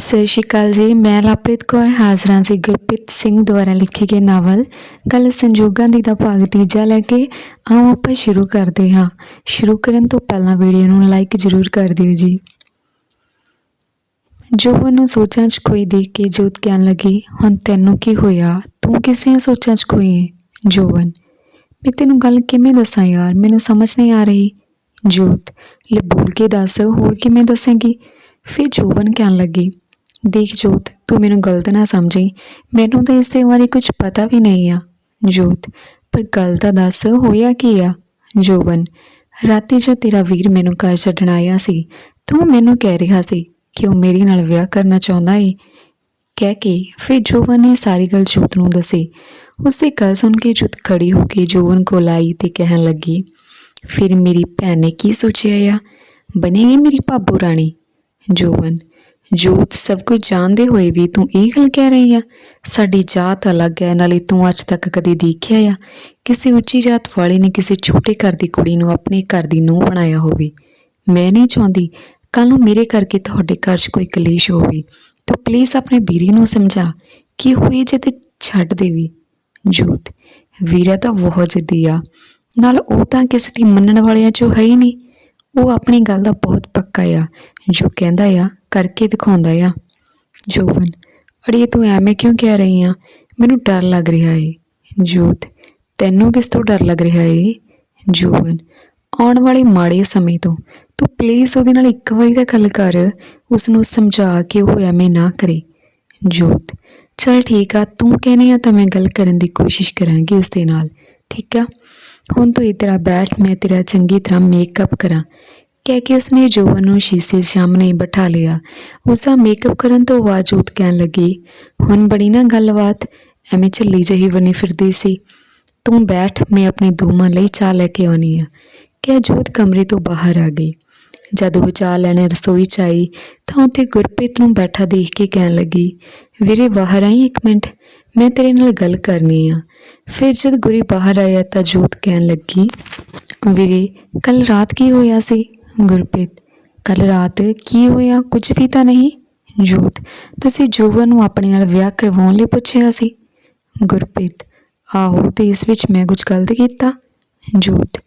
ਸਤਿ ਸ਼੍ਰੀ ਅਕਾਲ ਜੀ। ਮੈਂ ਲਵਪ੍ਰੀਤ ਕੌਰ, ਹਾਜ਼ਰਾਂ ਸੀ ਗੁਰਪ੍ਰੀਤ ਸਿੰਘ ਦੁਆਰਾ ਲਿਖੇ ਗਏ ਨਾਵਲ ਕੱਲ ਸੰਜੋਗਾਂ ਦੀ ਦਾ ਭਾਗ ਤੀਜਾ ਲੈ ਕੇ ਆਓ ਆਪਾਂ ਸ਼ੁਰੂ ਕਰਦੇ ਹਾਂ। ਸ਼ੁਰੂ ਕਰਨ ਤੋਂ ਪਹਿਲਾਂ ਵੀਡੀਓ ਨੂੰ ਲਾਈਕ ਜ਼ਰੂਰ ਕਰ ਦਿਓ ਜੀ। ਜੋਬਨ ਨੂੰ ਸੋਚਾਂ 'ਚ ਕੋਈ ਦੇਖ ਕੇ ਜੋਤ ਕਹਿਣ ਲੱਗੀ, ਹੁਣ ਤੈਨੂੰ ਕੀ ਹੋਇਆ? ਤੂੰ ਕਿਸੇ ਸੋਚਾਂ 'ਚ ਕੋਈ ਹੈ ਜੋਬਨ, ਮੈਂ ਤੈਨੂੰ ਗੱਲ ਕਿਵੇਂ ਦੱਸਾਂ ਯਾਰ? ਮੈਨੂੰ ਸਮਝ ਨਹੀਂ ਆ ਰਹੀ। ਜੋਤ, ਲੈ ਬੋਲ ਕੇ ਦੱਸ, ਹੋਰ ਕਿਵੇਂ ਦੱਸੇਂਗੀ? ਫਿਰ ਜੋਬਨ ਕਹਿਣ ਲੱਗੀ ਦੇਖ ਜੋਤ, ਤੂੰ ਮੈਨੂੰ ਗਲਤ ਨਾ ਸਮਝੀ। ਮੈਨੂੰ ਤਾਂ ਇਸ ਦੇ ਬਾਰੇ ਕੁਝ ਪਤਾ ਵੀ ਨਹੀਂ ਆ। ਜੋਤ, ਪਰ ਗੱਲ ਤਾਂ ਦੱਸ, ਹੋਇਆ ਕੀ ਆ? ਜੋਬਨ, ਰਾਤੀ ਜਦ ਤੇਰਾ ਵੀਰ ਮੈਨੂੰ ਘਰ ਛੱਡਣ ਆਇਆ ਸੀ, ਤੂੰ ਮੈਨੂੰ ਕਹਿ ਰਿਹਾ ਸੀ ਕਿ ਉਹ ਮੇਰੇ ਨਾਲ ਵਿਆਹ ਕਰਨਾ ਚਾਹੁੰਦਾ ਏ। ਕਹਿ ਕੇ ਫਿਰ ਜੋਬਨ ਨੇ ਸਾਰੀ ਗੱਲ ਜੋਤ ਨੂੰ ਦੱਸੀ। ਉਸਦੀ ਗੱਲ ਸੁਣ ਕੇ ਜੋਤ ਖੜੀ ਹੋ ਕੇ ਜੋਬਨ ਕੋਲ ਆਈ ਤੇ ਕਹਿਣ ਲੱਗੀ, ਫਿਰ ਮੇਰੀ ਭੈਣ ਨੇ ਕੀ ਸੋਚਿਆ ਆ? ਬਣੇਗੀ ਮੇਰੀ ਭਾਬੂ ਰਾਣੀ? ਜੋਬਨ ਜੋਤ ਸਭ ਕੁਝ ਜਾਣਦੇ ਹੋਏ ਵੀ ਤੂੰ ਇਹ ਗੱਲ ਕਹਿ ਰਹੀ ਆ। ਸਾਡੀ ਜਾਤ ਅਲੱਗ ਹੈ, ਨਾਲੇ ਤੂੰ ਅੱਜ ਤੱਕ ਕਦੇ ਦੇਖਿਆ ਆ। ਕਿਸੇ ਉੱਚੀ ਜਾਤ ਵਾਲੇ ਨੇ ਕਿਸੇ ਛੋਟੇ ਘਰ ਦੀ ਕੁੜੀ ਨੂੰ ਆਪਣੇ ਘਰ ਦੀ ਨੂੰਹ ਬਣਾਇਆ ਹੋਵੇ। ਮੈਂ ਨਹੀਂ ਚਾਹੁੰਦੀ ਕੱਲ ਨੂੰ ਮੇਰੇ ਕਰਕੇ ਤੁਹਾਡੇ ਘਰ 'ਚ ਕੋਈ ਕਲੇਸ਼ ਹੋਵੇ। ਤੂੰ ਪਲੀਜ਼ ਆਪਣੇ ਵੀਰੇ ਨੂੰ ਸਮਝਾ ਕਿ ਹੋਏ ਜੇ ਤੇ ਛੱਡ ਦੇਵੀ। ਜੋਤ, ਵੀਰਾ ਤਾਂ ਬਹੁਤ ਜਿੱਦੀ ਆ। ਨਾਲ ਉਹ ਤਾਂ ਕਿਸੇ ਦੀ ਮੰਨਣ ਵਾਲਿਆਂ 'ਚੋਂ ਹੈ ਹੀ ਨਹੀਂ। ਉਹ ਆਪਣੀ ਗੱਲ ਦਾ ਬਹੁਤ ਪੱਕਾ ਆ, ਜੋ ਕਹਿੰਦਾ ਆ। ਕਰਕੇ ਦਿਖਾਉਂਦਾ ਆ। ਜੋਬਨ, ਅੜੀਏ ਤੂੰ ਐਵੇਂ ਕਿਉਂ ਕਹਿ ਰਹੀ ਆ? ਮੈਨੂੰ ਡਰ ਲੱਗ ਰਿਹਾ ਏ। ਜੋਤ, ਤੈਨੂੰ ਕਿਸ ਤੋਂ ਡਰ ਲੱਗ ਰਿਹਾ ਏ? ਜੋਬਨ, ਆਉਣ ਵਾਲੇ ਮਾੜੇ ਸਮੇਂ ਤੋਂ ਤੂੰ ਪਲੀਜ਼ ਉਹਦੇ ਨਾਲ ਇੱਕ ਵਾਰੀ ਤਾਂ ਗੱਲ ਕਰ। ਉਸ ਨੂੰ ਸਮਝਾ ਕੇ ਉਹ ਐਵੇਂ ਨਾ ਕਰੇ। ਜੋਤ, ਚਲ ਠੀਕ ਆ, ਤੂੰ ਕਹਿੰਦੀ ਆ ਤਾਂ ਮੈਂ ਗੱਲ ਕਰਨ ਦੀ ਕੋਸ਼ਿਸ਼ ਕਰਾਂਗੀ ਉਸ ਦੇ ਨਾਲ, ਠੀਕ ਆ? ਹੁਣ ਤੂੰ ਇੱਧਰ ਬੈਠ, ਮੈਂ ਤੇਰਾ ਚੰਗੀ ਤਰ੍ਹਾਂ ਮੇਕਅਪ ਕਰਾਂ। ਕਹਿ ਕੇ ਉਸਨੇ ਜੋਬਨ ਨੂੰ ਸ਼ੀਸ਼ੇ ਸਾਹਮਣੇ ਬਿਠਾ ਲਿਆ। ਉਸਦਾ ਮੇਕਅਪ ਕਰਨ ਤੋਂ ਬਾਅਦ ਜੋਤ ਕਹਿਣ ਲੱਗੀ, ਹੁਣ ਬੜੀ ਨਾ ਗੱਲਬਾਤ, ਐਵੇਂ ਝੱਲੀ ਜਿਹੀ ਬਣੀ ਫਿਰਦੀ ਸੀ। ਤੂੰ ਬੈਠ, ਮੈਂ ਆਪਣੀ ਦੋਵਾਂ ਲਈ ਚਾਹ ਲੈ ਕੇ ਆਉਣੀ ਆ। ਕਹਿ ਜੋਤ ਕਮਰੇ ਤੋਂ ਬਾਹਰ ਆ ਗਈ। ਜਦ ਉਹ ਚਾਹ ਲੈਣੇ ਰਸੋਈ ਚ ਆਈ, ਤਾਂ ਉੱਥੇ ਗੁਰਪ੍ਰੀਤ ਨੂੰ ਬੈਠਾ ਦੇਖ ਕੇ ਕਹਿਣ ਲੱਗੀ, ਵੀਰੇ, ਬਾਹਰ ਆਈ ਇੱਕ ਮਿੰਟ, ਮੈਂ ਤੇਰੇ ਨਾਲ ਗੱਲ ਕਰਨੀ ਆ। ਫਿਰ ਜਦ ਗੁਰੀ ਬਾਹਰ ਆਇਆ ਤਾਂ ਜੋਤ ਕਹਿਣ ਲੱਗੀ, ਵੀਰੇ ਕੱਲ ਰਾਤ ਕੀ ਹੋਇਆ ਸੀ? ਗੁਰਪ੍ਰੀਤ ਕੱਲ ਰਾਤ ਕੀ ਹੋਇਆ? ਕੁਝ ਵੀ ਤਾਂ ਨਹੀਂ? ਜੋਤ, ਤੁਸੀਂ ਜੋਬਨ ਨੂੰ ਆਪਣੇ ਨਾਲ ਵਿਆਹ ਕਰਵਾਉਣ ਲਈ ਪੁੱਛਿਆ ਸੀ। ਗੁਰਪ੍ਰੀਤ, ਆਹੋ ਤੇ ਇਸ ਵਿੱਚ ਮੈਂ ਕੁਝ ਗਲਤ ਕੀਤਾ? ਜੋਤ,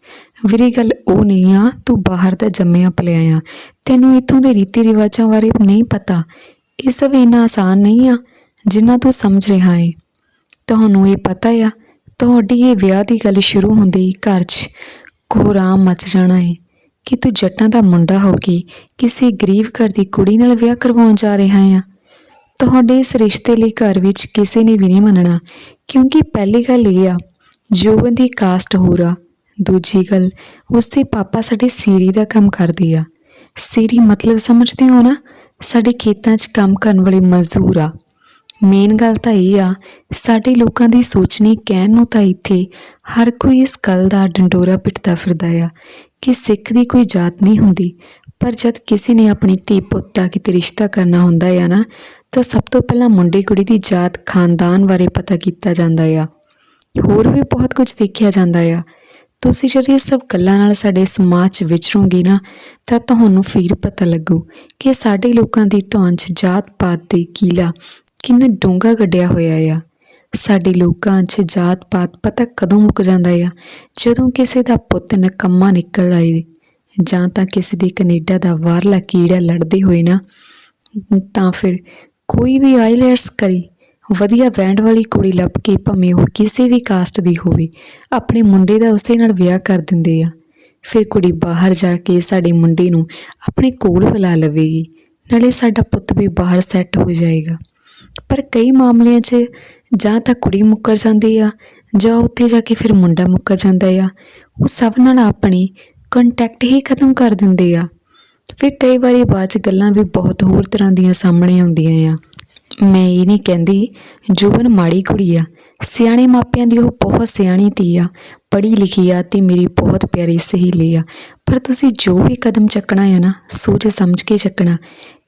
ਵੀਰੇ ਗੱਲ ਉਹ ਨਹੀਂ ਆ, ਤੂੰ ਬਾਹਰ ਦਾ ਜੰਮਿਆ ਪਲਿਆ ਆ ਤੈਨੂੰ ਇਥੋਂ ਦੇ ਰੀਤੀ ਰਿਵਾਜਾਂ ਬਾਰੇ ਨਹੀਂ ਪਤਾ। ਇਹ ਸਭ ਇੰਨਾ ਆਸਾਨ ਨਹੀਂ ਆ, ਜਿੰਨਾ ਤੂੰ ਸਮਝ ਰਿਹਾ ਏ। ਤੁਹਾਨੂੰ ਇਹ ਪਤਾ ਆ, ਤੁਹਾਡੀ ਇਹ ਵਿਆਹ ਦੀ ਗੱਲ ਸ਼ੁਰੂ ਹੁੰਦੀ ਘਰ 'ਚ। ਕੋਹਰਾਮ ਮਚ ਜਾਣਾ ਏ। ਕਿ ਤੂੰ ਜੱਟਾਂ ਦਾ ਮੁੰਡਾ ਹੋ ਕੇ ਕਿਸੇ ਗਰੀਬ ਘਰ ਦੀ ਕੁੜੀ ਨਾਲ ਵਿਆਹ ਕਰਵਾਉਣ ਜਾ ਰਿਹਾ ਆ? ਤੁਹਾਡੇ ਇਸ ਰਿਸ਼ਤੇ ਲਈ ਘਰ ਵਿੱਚ ਕਿਸੇ ਨੇ ਵੀ ਨਹੀਂ ਮੰਨਣਾ, ਕਿਉਂਕਿ ਪਹਿਲੀ ਗੱਲ ਇਹ ਆ, ਜੋਬਨ ਦੀ ਕਾਸਟ ਹੋਰ ਆ। ਦੂਜੀ ਗੱਲ, ਉਸਦੇ ਪਾਪਾ ਸਾਡੇ ਸੀਰੀ ਦਾ ਕੰਮ ਕਰਦੇ ਆ। ਸੀਰੀ ਮਤਲਬ ਸਮਝਦੇ ਹੋ ਨਾ? ਸਾਡੇ ਖੇਤਾਂ 'ਚ ਕੰਮ ਕਰਨ ਵਾਲੇ ਮਜ਼ਦੂਰ ਆ। ਮੇਨ ਗੱਲ ਤਾਂ ਇਹ ਆ, ਸਾਡੇ ਲੋਕਾਂ ਦੀ ਸੋਚਣੀ, ਕਹਿਣ ਨੂੰ ਤਾਂ ਇੱਥੇ ਹਰ ਕੋਈ ਇਸ ਗੱਲ ਦਾ ਡੰਡੋਰਾ ਪਿੱਟਦਾ ਫਿਰਦਾ ਆ ਕਿ ਸਿੱਖ ਦੀ ਕੋਈ ਜਾਤ ਨਹੀਂ ਹੁੰਦੀ, ਪਰ ਜਦ ਕਿਸੇ ਨੇ ਆਪਣੀ ਧੀ ਪੁੱਤ ਦਾ ਕਿਤੇ ਰਿਸ਼ਤਾ ਕਰਨਾ ਹੁੰਦਾ ਆ ਨਾ, ਤਾਂ ਸਭ ਤੋਂ ਪਹਿਲਾਂ ਮੁੰਡੇ ਕੁੜੀ ਦੀ ਜਾਤ ਖਾਨਦਾਨ ਬਾਰੇ ਪਤਾ ਕੀਤਾ ਜਾਂਦਾ ਆ। ਹੋਰ ਵੀ ਬਹੁਤ ਕੁਝ ਦੇਖਿਆ ਜਾਂਦਾ ਆ। ਤੁਸੀਂ ਜਦ ਇਹ ਸਭ ਗੱਲਾਂ ਨਾਲ ਸਾਡੇ ਸਮਾਜ 'ਚ ਵਿਚਰੋਗੇ ਨਾ, ਤਾਂ ਤੁਹਾਨੂੰ ਫਿਰ ਪਤਾ ਲੱਗੂ ਕਿ ਸਾਡੇ ਲੋਕਾਂ ਦੀ ਧੌਣ 'ਚ ਜਾਤ ਪਾਤ ਦੇ ਕੀਲਾ ਕਿੰਨਾ ਡੂੰਘਾ ਗੱਡਿਆ ਹੋਇਆ ਆ। ਸਾਡੇ ਲੋਕਾਂ 'ਚ ਜਾਤ ਪਾਤ ਪਤਾ ਕਦੋਂ ਮੁੱਕ ਜਾਂਦਾ ਆ? ਜਦੋਂ ਕਿਸੇ ਦਾ ਪੁੱਤ ਨਕੰਮਾ ਨਿਕਲ ਆਏ ਜਾਂ ਤਾਂ ਕਿਸੇ ਦੀ ਕੈਨੇਡਾ ਦਾ ਵਾਰਲਾ ਕੀੜਾ ਲੜਦੇ ਹੋਏ ਨਾ, ਤਾਂ ਫਿਰ ਕੋਈ ਵੀ ਆਈਲੈਟਸ ਕਰੀ, ਵਧੀਆ ਬੈਂਡ ਵਾਲੀ ਕੁੜੀ ਲੱਭ ਕੇ ਭਾਵੇਂ ਉਹ ਕਿਸੇ ਵੀ ਕਾਸਟ ਦੀ ਹੋਵੇ, ਆਪਣੇ ਮੁੰਡੇ ਦਾ ਉਸੇ ਨਾਲ ਵਿਆਹ ਕਰ ਦਿੰਦੇ ਆ। ਫਿਰ ਕੁੜੀ ਬਾਹਰ ਜਾ ਕੇ ਸਾਡੇ ਮੁੰਡੇ ਨੂੰ ਆਪਣੇ ਕੋਲ ਬੁਲਾ ਲਵੇਗੀ, ਨਾਲੇ ਸਾਡਾ ਪੁੱਤ ਵੀ ਬਾਹਰ ਸੈੱਟ ਹੋ ਜਾਏਗਾ। ਪਰ ਕਈ ਮਾਮਲਿਆਂ 'ਚ ਜਾਂ ਤਾਂ ਕੁੜੀ ਮੁੱਕਰ ਜਾਂਦੀ ਆ, ਜਾਂ ਉੱਥੇ ਜਾ ਕੇ ਫਿਰ ਮੁੰਡਾ ਮੁੱਕਰ ਜਾਂਦਾ ਆ, ਉਹ ਸਭ ਨਾਲ ਆਪਣੀ ਕੰਟੈਕਟ ਹੀ ਖਤਮ ਕਰ ਦਿੰਦੇ ਆ। ਫਿਰ ਕਈ ਵਾਰੀ ਬਾਅਦ 'ਚ ਗੱਲਾਂ ਵੀ ਬਹੁਤ ਹੋਰ ਤਰ੍ਹਾਂ ਦੀਆਂ ਸਾਹਮਣੇ ਆਉਂਦੀਆਂ ਆ। ਮੈਂ ਇਹ ਨਹੀਂ ਕਹਿੰਦੀ, ਜੁਬਨ ਮਾੜੀ ਕੁੜੀ ਆ। ਸਿਆਣੇ ਮਾਪਿਆਂ ਦੀ ਉਹ ਬਹੁਤ ਸਿਆਣੀ ਧੀ ਆ। ਪੜ੍ਹੀ ਲਿਖੀ ਆ ਤੇ ਮੇਰੀ ਬਹੁਤ ਪਿਆਰੀ ਸਹੇਲੀ ਆ। ਪਰ ਤੁਸੀਂ ਜੋ ਵੀ ਕਦਮ ਚੱਕਣਾ ਆ ਨਾ, ਸੋਚ ਸਮਝ ਕੇ ਚੱਕਣਾ।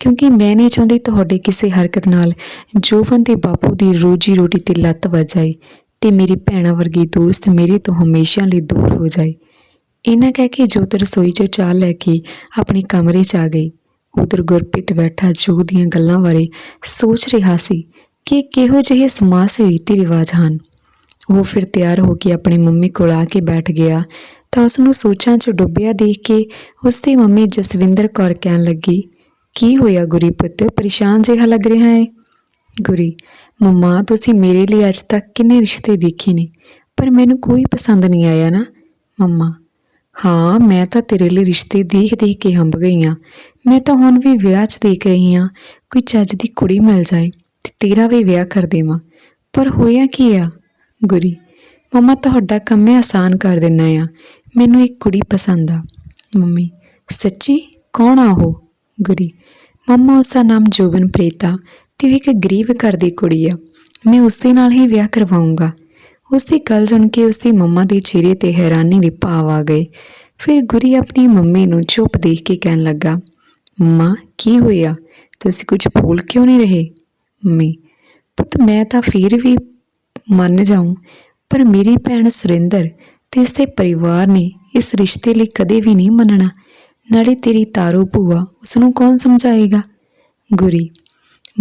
ਕਿਉਂਕਿ ਮੈਂ ਨਹੀਂ ਚਾਹੁੰਦੀ ਤੁਹਾਡੇ ਕਿਸੇ ਹਰਕਤ ਨਾਲ ਜੋਬਨ ਦੇ ਬਾਪੂ ਦੀ ਰੋਜੀ ਰੋਟੀ ਤੇ ਲੱਤ ਵੱਜ ਜਾਏ ਤੇ ਮੇਰੀ ਭੈਣਾ ਵਰਗੀ ਦੋਸਤ ਮੇਰੇ ਤੋਂ ਹਮੇਸ਼ਾ ਲਈ ਦੂਰ ਹੋ ਜਾਏ। ਇਹਨਾਂ ਕਹਿ ਕੇ ਜੋਤ ਰਸੋਈ 'ਚੋਂ ਚਾਹ ਲੈ ਕੇ ਆਪਣੇ ਕਮਰੇ 'ਚ ਆ ਗਈ। ਉਧਰ ਗੁਰਪ੍ਰੀਤ ਬੈਠਾ ਜੋ ਦੀਆਂ ਗੱਲਾਂ ਬਾਰੇ ਸੋਚ ਰਿਹਾ ਸੀ ਕਿ ਕਿਹੋ ਜਿਹੇ ਸਮਾਜ ਰੀਤੀ ਰਿਵਾਜ ਹਨ। ਉਹ ਫਿਰ ਤਿਆਰ ਹੋ ਕੇ ਆਪਣੀ ਮੰਮੀ ਕੋਲ ਆ ਕੇ ਬੈਠ ਗਿਆ ਤਾਂ ਉਸ ਨੂੰ ਸੋਚਾਂ 'ਚ ਡੁੱਬਿਆ ਦੇਖ ਕੇ ਉਸ ਦੀ ਮੰਮੀ ਜਸਵਿੰਦਰ ਕੌਰ ਕਹਿਣ ਲੱਗੀ, ਕੀ ਹੋਇਆ ਗੁਰੀ ਪੁੱਤ ਪਰੇਸ਼ਾਨ ਜਿਹਾ ਲੱਗ ਰਿਹਾ ਹੈ ਗੁਰੀ, ਮੰਮਾ, ਤੁਸੀਂ ਮੇਰੇ ਲਈ ਅੱਜ ਤੱਕ ਕਿੰਨੇ ਰਿਸ਼ਤੇ ਦੇਖੇ ਨੇ, ਪਰ ਮੈਨੂੰ ਕੋਈ ਪਸੰਦ ਨਹੀਂ ਆਇਆ ਨਾ। ਮੰਮਾ ਹਾਂ, ਮੈਂ ਤਾਂ ਤੇਰੇ ਲਈ ਰਿਸ਼ਤੇ ਦੇਖ ਦੇਖ ਕੇ ਹੰਬ ਗਈ ਹਾਂ ਮੈਂ ਤਾਂ ਹੁਣ ਵੀ ਵਿਆਹ 'ਚ ਦੇਖ ਰਹੀ ਹਾਂ ਕੋਈ ਚੱਜ ਦੀ ਕੁੜੀ ਮਿਲ ਜਾਏ ਤੇ ਤੇਰਾ ਵੀ ਵਿਆਹ ਕਰ ਦੇਵਾਂ। ਪਰ ਹੋਇਆ ਕੀ ਆ? ਗੁਰੀ, ਮੰਮਾ ਤੁਹਾਡਾ ਕੰਮ ਹੈ ਆਸਾਨ ਕਰ ਦਿੰਨਾ ਆ। ਮੈਨੂੰ ਇੱਕ ਕੁੜੀ ਪਸੰਦ ਆ। ਮੰਮੀ, ਸੱਚੀ? ਕੌਣ ਆ ਉਹ? ਗੁਰੀ, ਮੰਮਾ ਉਸ ਦਾ ਨਾਮ ਜੋਗਨਪ੍ਰੀਤ ਆ ਤੇ ਉਹ ਇੱਕ ਗਰੀਬ ਘਰ ਦੀ ਕੁੜੀ ਆ। ਮੈਂ ਉਸ ਦੇ ਨਾਲ ਹੀ ਵਿਆਹ ਕਰਵਾਉਂਗਾ ਉਸ ਦੀ ਗੱਲ ਸੁਣ ਕੇ ਉਸ ਦੀ ਮੰਮਾ ਦੇ ਚਿਹਰੇ ਤੇ ਹੈਰਾਨੀ ਦੇ ਭਾਵ ਆ ਗਏ। ਫਿਰ ਗੁਰੀ ਆਪਣੀ ਮੰਮੀ ਨੂੰ ਚੁੱਪ ਦੇਖ ਕੇ ਕਹਿਣ ਲੱਗਾ, ਮੰਮਾ, ਕੀ ਹੋਇਆ? ਤੁਸੀਂ ਕੁਝ ਭੁੱਲ ਕਿਉਂ ਨਹੀਂ ਰਹੇ? ਮੰਮੀ, ਪੁੱਤ ਮੈਂ ਤਾਂ ਫਿਰ ਵੀ ਮੰਨ ਜਾਉਂ ਪਰ ਮੇਰੀ ਭੈਣ ਸੁਰਿੰਦਰ ਤੇ ਇਸ ਦੇ ਪਰਿਵਾਰ ਨੇ ਇਸ ਰਿਸ਼ਤੇ ਲਈ ਕਦੇ ਵੀ ਨਹੀਂ ਮੰਨਣਾ। ਨਾਲੇ ਤੇਰੀ ਤਾਰੋ ਭੂਆ ਉਸ ਨੂੰ ਕੌਣ ਸਮਝਾਏਗਾ? ਗੁਰੀ,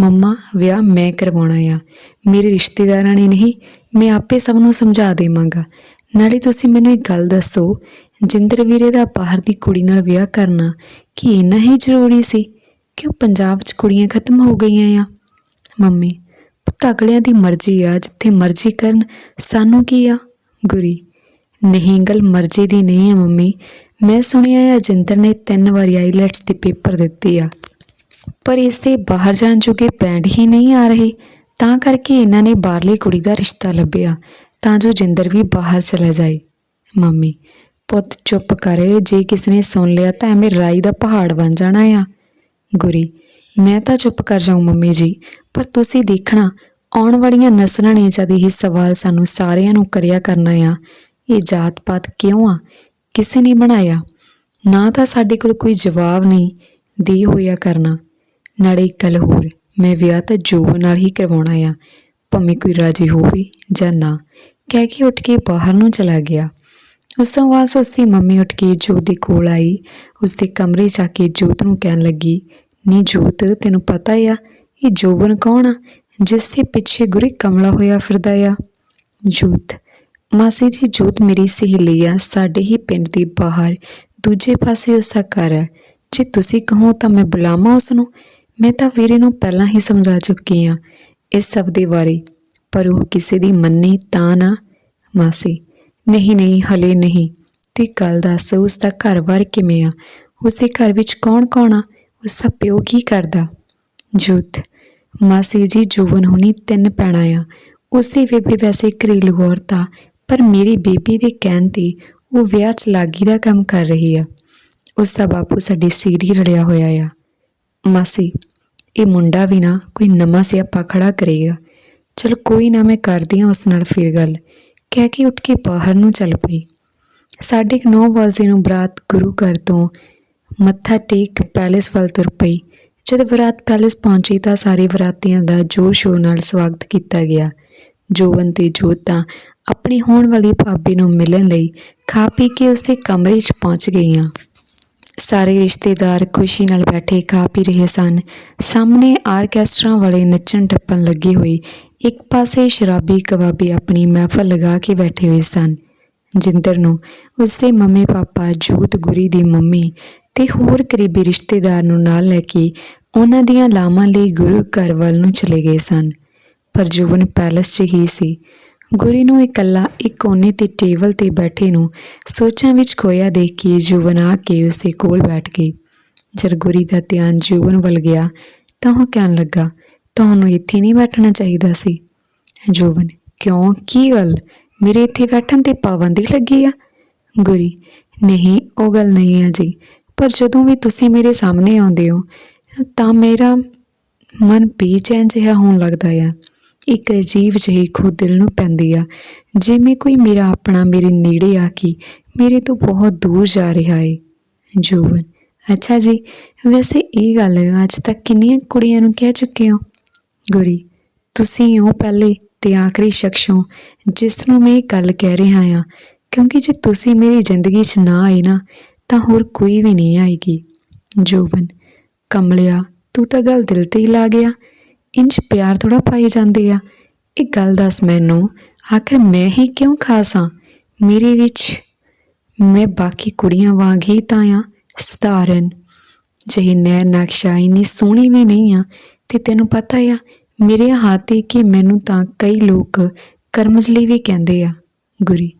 ਮੰਮਾ, ਵਿਆਹ ਮੈਂ ਕਰਵਾਉਣਾ ਆ। ਮੇਰੇ ਰਿਸ਼ਤੇਦਾਰਾਂ ਨੇ ਨਹੀਂ ਮੈਂ ਆਪੇ ਸਭ ਨੂੰ ਸਮਝਾ ਦੇਵਾਂਗਾ। ਨਾਲੇ ਤੁਸੀਂ ਮੈਨੂੰ ਇੱਕ ਗੱਲ ਦੱਸੋ, ਜਿੰਦਰ ਵੀਰੇ ਦਾ ਬਾਹਰ ਦੀ ਕੁੜੀ ਨਾਲ ਵਿਆਹ ਕਰਨਾ ਕੀ ਇੰਨਾ ਹੀ ਜ਼ਰੂਰੀ ਸੀ? ਕਿਉਂ ਪੰਜਾਬ 'ਚ ਕੁੜੀਆਂ ਖਤਮ ਹੋ ਗਈਆਂ ਆ? ਮੰਮੀ, ਪੁੱਤ ਅਗਲਿਆਂ ਦੀ ਮਰਜ਼ੀ ਆ, ਜਿੱਥੇ ਮਰਜ਼ੀ ਕਰਨ, ਸਾਨੂੰ ਕੀ ਆ? ਗੁਰੀ, ਨਹੀਂ, ਗੱਲ ਮਰਜ਼ੀ ਦੀ ਨਹੀਂ ਆ ਮੰਮੀ। ਮੈਂ ਸੁਣਿਆ ਆ ਜਿੰਦਰ ਨੇ ਤਿੰਨ ਵਾਰੀ ਆਈਲੈਟਸ ਦੇ ਪੇਪਰ ਦਿੱਤੇ ਆ। ਪਰ ਇਸ 'ਤੇ ਬਾਹਰ ਜਾਣ ਜੋਗੇ ਬੈਂਡ ਹੀ ਨਹੀਂ ਆ ਰਹੇ। ਤਾਂ ਕਰਕੇ ਇਹਨਾਂ ਨੇ ਬਾਹਰਲੀ ਕੁੜੀ ਦਾ ਰਿਸ਼ਤਾ ਲੱਭਿਆ, ਤਾਂ ਜੋ ਜਿੰਦਰ ਵੀ ਬਾਹਰ ਚਲਾ ਜਾਏ। ਮੰਮੀ, ਪੁੱਤ ਚੁੱਪ ਕਰ, ਜੇ ਕਿਸ ਨੇ ਸੁਣ ਲਿਆ ਤਾਂ ਐਵੇਂ ਰਾਈ ਦਾ ਪਹਾੜ ਬਣ ਜਾਣਾ ਆ। ਗੁਰੀ, ਮੈਂ ਤਾਂ ਚੁੱਪ ਕਰ ਜਾਉਂ ਮੰਮੀ ਜੀ, ਪਰ ਤੁਸੀਂ ਦੇਖਣਾ, ਆਉਣ ਵਾਲੀਆਂ ਨਸਲਾਂ ਨੇ ਜਦ ਇਹ ਸਵਾਲ ਸਾਨੂੰ ਸਾਰਿਆਂ ਨੂੰ ਕਰਿਆ ਕਰਨਾ ਆ। ਇਹ ਜਾਤ ਪਾਤ ਕਿਉਂ ਆ? ਕਿਸੇ ਨੇ ਬਣਾਇਆ? ਨਾ ਤਾਂ ਸਾਡੇ ਕੋਲ ਕੋਈ ਜਵਾਬ ਨਹੀਂ, ਦੇ ਹੋਇਆ ਕਰਨਾ। ਨਾਲੇ ਇੱਕ ਗੱਲ ਹੋਰ ਮੈਂ ਵਿਆਹ ਤਾਂ ਜੋਬ ਨਾਲ ਹੀ ਕਰਵਾਉਣਾ ਆ, ਭਾਵੇਂ ਕੋਈ ਰਾਜੀ ਹੋਵੇ ਜਾਂ ਨਾ। ਕਹਿ ਕੇ ਉੱਠ ਕੇ ਬਾਹਰ ਨੂੰ ਚਲਾ ਗਿਆ। ਉਸ ਤੋਂ ਬਾਅਦ ਉਸ ਦੀ ਮੰਮੀ ਉੱਠ ਕੇ ਜੋਤ ਦੇ ਕੋਲ ਆਈ। ਉਸ ਦੇ ਕਮਰੇ 'ਚ ਆ ਕੇ ਜੋਤ ਨੂੰ ਕਹਿਣ ਲੱਗੀ, ਨੀ ਜੋਤ, ਤੈਨੂੰ ਪਤਾ ਆ, ਇਹ ਜੋਬਨ ਕੌਣ ਆ, ਜਿਸ ਦੇ ਪਿੱਛੇ ਗੁਰੀ ਕਮਲਾ ਹੋਇਆ ਫਿਰਦਾ ਆ? ਜੋਤ, ਮਾਸੀ ਜੀ, ਜੋਤ ਮੇਰੀ ਸਹੇਲੀ ਆ, ਸਾਡੇ ਹੀ ਪਿੰਡ ਦੇ ਬਾਹਰ, ਦੂਜੇ ਪਾਸੇ ਉਸ ਦਾ ਘਰ ਹੈ ਜੇ ਤੁਸੀਂ ਕਹੋ ਤਾਂ ਮੈਂ ਬੁਲਾਵਾਂ ਉਸ ਨੂੰ ਮੈਂ ਤਾਂ ਵੀਰੇ ਨੂੰ ਪਹਿਲਾਂ ਹੀ ਸਮਝਾ ਚੁੱਕੀ ਆ ਇਸ ਸਭ ਦੇ ਬਾਰੇ, ਪਰ ਉਹ ਕਿਸੇ ਦੀ ਮੰਨੀ ਤਾਂ ਨਾ। ਮਾਸੀ, ਨਹੀਂ ਨਹੀਂ, ਹਲੇ ਨਹੀਂ। ਤੇ ਗੱਲ ਦੱਸ, ਉਸ ਦਾ ਘਰ-ਬਾਰ ਕਿਵੇਂ ਆ? ਉਸ ਦੇ ਘਰ ਵਿੱਚ ਕੌਣ-ਕੌਣ ਆ? ਉਸ ਦਾ ਪਿਓ ਕੀ ਕਰਦਾ? ਜੋਤ, ਮਾਸੀ ਜੀ ਜੋਵਨ ਹੋਣੀ ਤਿੰਨ ਪੈਣਾ ਆ। ਉਸ ਦੀ ਬੇਬੀ ਵੈਸੇ ਘਰੇਲੂ ਔਰਤ ਆ, ਪਰ ਮੇਰੀ ਬੇਬੀ ਦੇ ਕਹਿਣ ਤੇ ਉਹ ਵਿਆਹ 'ਚ ਲਾਗੀ ਦਾ ਕੰਮ ਕਰ ਰਹੀ ਆ। ਉਸ ਦਾ ਬਾਪੂ ਸਾਡੇ ਸੀਰੀ ਰੜਿਆ ਹੋਇਆ ਆ। ਮਾਸੀ, ਇਹ ਮੁੰਡਾ ਵੀ ਨਾ ਕੋਈ ਨਵਾਂ ਸਿਆਪਾ ਖੜਾ ਕਰੇਗਾ ਚਲ ਕੋਈ ਨਾ ਮੈਂ ਕਰਦੀ ਹਾਂ ਉਸ ਨਾਲ ਫਿਰ ਗੱਲ। ਕਹਿ ਕੇ ਉੱਠ ਕੇ ਬਾਹਰ ਨੂੰ ਚੱਲ ਪਈ। ਸਾਢੇ ਕੁ ਨੌ ਵਜੇ ਨੂੰ ਬਰਾਤ ਗੁਰੂ ਘਰ ਤੋਂ ਮੱਥਾ ਟੇਕ ਪੈਲੇਸ ਵੱਲ ਤੁਰ ਪਈ। ਜਦ ਬਰਾਤ ਪੈਲੇਸ ਪਹੁੰਚੀ ਤਾਂ ਸਾਰੇ ਬਰਾਤੀਆਂ ਦਾ ਜ਼ੋਰ ਸ਼ੋਰ ਨਾਲ ਸਵਾਗਤ ਕੀਤਾ ਗਿਆ। ਜੋਵਨ ਤੇ ਜੋਤਾਂ ਆਪਣੀ ਹੋਣ ਵਾਲੀ ਭਾਬੀ ਨੂੰ ਮਿਲਣ ਲਈ ਖਾ ਪੀ ਕੇ ਉਸਦੇ ਕਮਰੇ 'ਚ ਪਹੁੰਚ ਗਈਆਂ। ਸਾਰੇ ਰਿਸ਼ਤੇਦਾਰ ਖੁਸ਼ੀ ਨਾਲ ਬੈਠੇ ਖਾ ਪੀ ਰਹੇ ਸਨ। ਸਾਹਮਣੇ ਆਰਕੈਸਟਰਾ ਵਾਲੇ ਨੱਚਣ ਟੱਪਣ ਲੱਗੇ ਹੋਏ ਇੱਕ ਪਾਸੇ ਸ਼ਰਾਬੀ ਕਬਾਬੀ ਆਪਣੀ ਮਹਿਫਲ ਲਗਾ ਕੇ ਬੈਠੇ ਹੋਏ ਸਨ। ਜਿੰਦਰ ਨੂੰ ਉਸਦੇ ਮੰਮੀ ਪਾਪਾ ਜੋਤ ਗੁਰੀ ਦੀ ਮੰਮੀ ਤੇ ਹੋਰ ਕਰੀਬੀ ਰਿਸ਼ਤੇਦਾਰ ਨੂੰ ਨਾਲ ਲੈ ਕੇ ਉਹਨਾਂ ਦੀਆਂ ਲਾਵਾਂ ਲਈ ਗੁਰੂ ਘਰ ਵੱਲ ਨੂੰ ਚਲੇ ਗਏ ਸਨ। ਪਰ ਜੁਬਨ ਪੈਲਸ 'ਚ ਹੀ ਸੀ। ਗੁਰੀ ਨੂੰ ਇਕੱਲਾ ਇੱਕ ਕੋਨੇ ਤੇ ਟੇਬਲ ਤੇ ਬੈਠੇ ਨੂੰ ਸੋਚਾਂ ਵਿੱਚ ਖੋਇਆ ਦੇਖ ਕੇ ਜੁਬਨ ਆ ਕੇ ਉਸਦੇ ਕੋਲ ਬੈਠ ਗਈ। ਜਦ ਗੁਰੀ ਦਾ ਧਿਆਨ ਜੁਬਨ ਵੱਲ ਗਿਆ ਤਾਂ ਉਹ ਕਹਿਣ ਲੱਗਾ, ਤੁਹਾਨੂੰ ਇੱਥੇ ਨਹੀਂ ਬੈਠਣਾ ਚਾਹੀਦਾ ਸੀ? ਜੋਬਨ ਕਿਉਂ? ਕੀ ਗੱਲ? ਮੇਰੇ ਇੱਥੇ ਬੈਠਣ ਤੇ ਪਾਬੰਦੀ ਲੱਗੀ ਆ? ਗੁਰੀ, ਨਹੀਂ, ਉਹ ਗੱਲ ਨਹੀਂ ਹੈ ਜੀ, ਪਰ ਜਦੋਂ ਵੀ ਤੁਸੀਂ ਮੇਰੇ ਸਾਹਮਣੇ ਆਉਂਦੇ ਹੋ ਤਾਂ ਮੇਰਾ ਮਨ ਬੇਚੈਨ ਜਿਹਾ ਹੋਣ ਲੱਗਦਾ ਆ। ਇੱਕ ਅਜੀਬ ਜਿਹੀ ਖੁਦ ਦਿਲ ਨੂੰ ਪੈਂਦੀ ਆ। ਜਿਵੇਂ ਕੋਈ ਮੇਰਾ ਆਪਣਾ ਮੇਰੇ ਨੇੜੇ ਆ ਕੇ ਮੇਰੇ ਤੋਂ ਬਹੁਤ ਦੂਰ ਜਾ ਰਿਹਾ ਏ। ਜੋਬਨ, ਅੱਛਾ ਜੀ, ਵੈਸੇ ਇਹ ਗੱਲ ਅੱਜ ਤੱਕ ਕਿੰਨੀਆਂ ਕੁੜੀਆਂ ਨੂੰ ਕਹਿ ਚੁੱਕੇ ਹੋ? ਗੁਰੀ, ਤੁਸੀਂ ਹੋ ਪਹਿਲੇ ਤੇ ਆਖਰੀ ਸ਼ਖਸ ਹੋ, ਜਿਸ ਨੂੰ ਮੈਂ ਇਹ ਗੱਲ ਕਹਿ ਰਿਹਾ ਹਾਂ, ਕਿਉਂਕਿ ਜੇ ਤੁਸੀਂ ਮੇਰੀ ਜ਼ਿੰਦਗੀ 'ਚ ਨਾ ਆਏ ਨਾ, ਤਾਂ ਹੋਰ ਕੋਈ ਵੀ ਨਹੀਂ ਆਏਗੀ। ਜੋਬਨ, ਕਮਲਿਆ, ਤੂੰ ਤਾਂ ਗੱਲ ਦਿਲ ਤੇ ਹੀ ਲਾ ਗਿਆ। ਇੰਜ ਪਿਆਰ ਥੋੜਾ ਪਾਏ ਜਾਂਦੇ ਆ। ਇਹ ਗੱਲ ਦੱਸ ਮੈਨੂੰ, ਆਖਰ ਮੈਂ ਹੀ ਕਿਉਂ ਖਾਸ ਹਾਂ? ਮੇਰੇ ਵਿੱਚ ਮੈਂ ਬਾਕੀ ਕੁੜੀਆਂ ਵਾਂਗ ਹੀ ਤਾਂ ਆ, ਸਧਾਰਨ। ਜਿਹੀ ਨੈ ਨਕਸ਼ਾ ਇੰਨੀ ਸੋਹਣੀ ਵੀ ਨਹੀਂ ਆ ਤੇ ਤੈਨੂੰ ਪਤਾ ਆ, ਮੇਰੇ ਹੱਥ ਤੇ ਕਿ ਮੈਨੂੰ ਤਾਂ ਕਈ ਲੋਕ ਕਰਮਜਲੀ ਵੀ ਕਹਿੰਦੇ ਆ। ਗੁਰੀ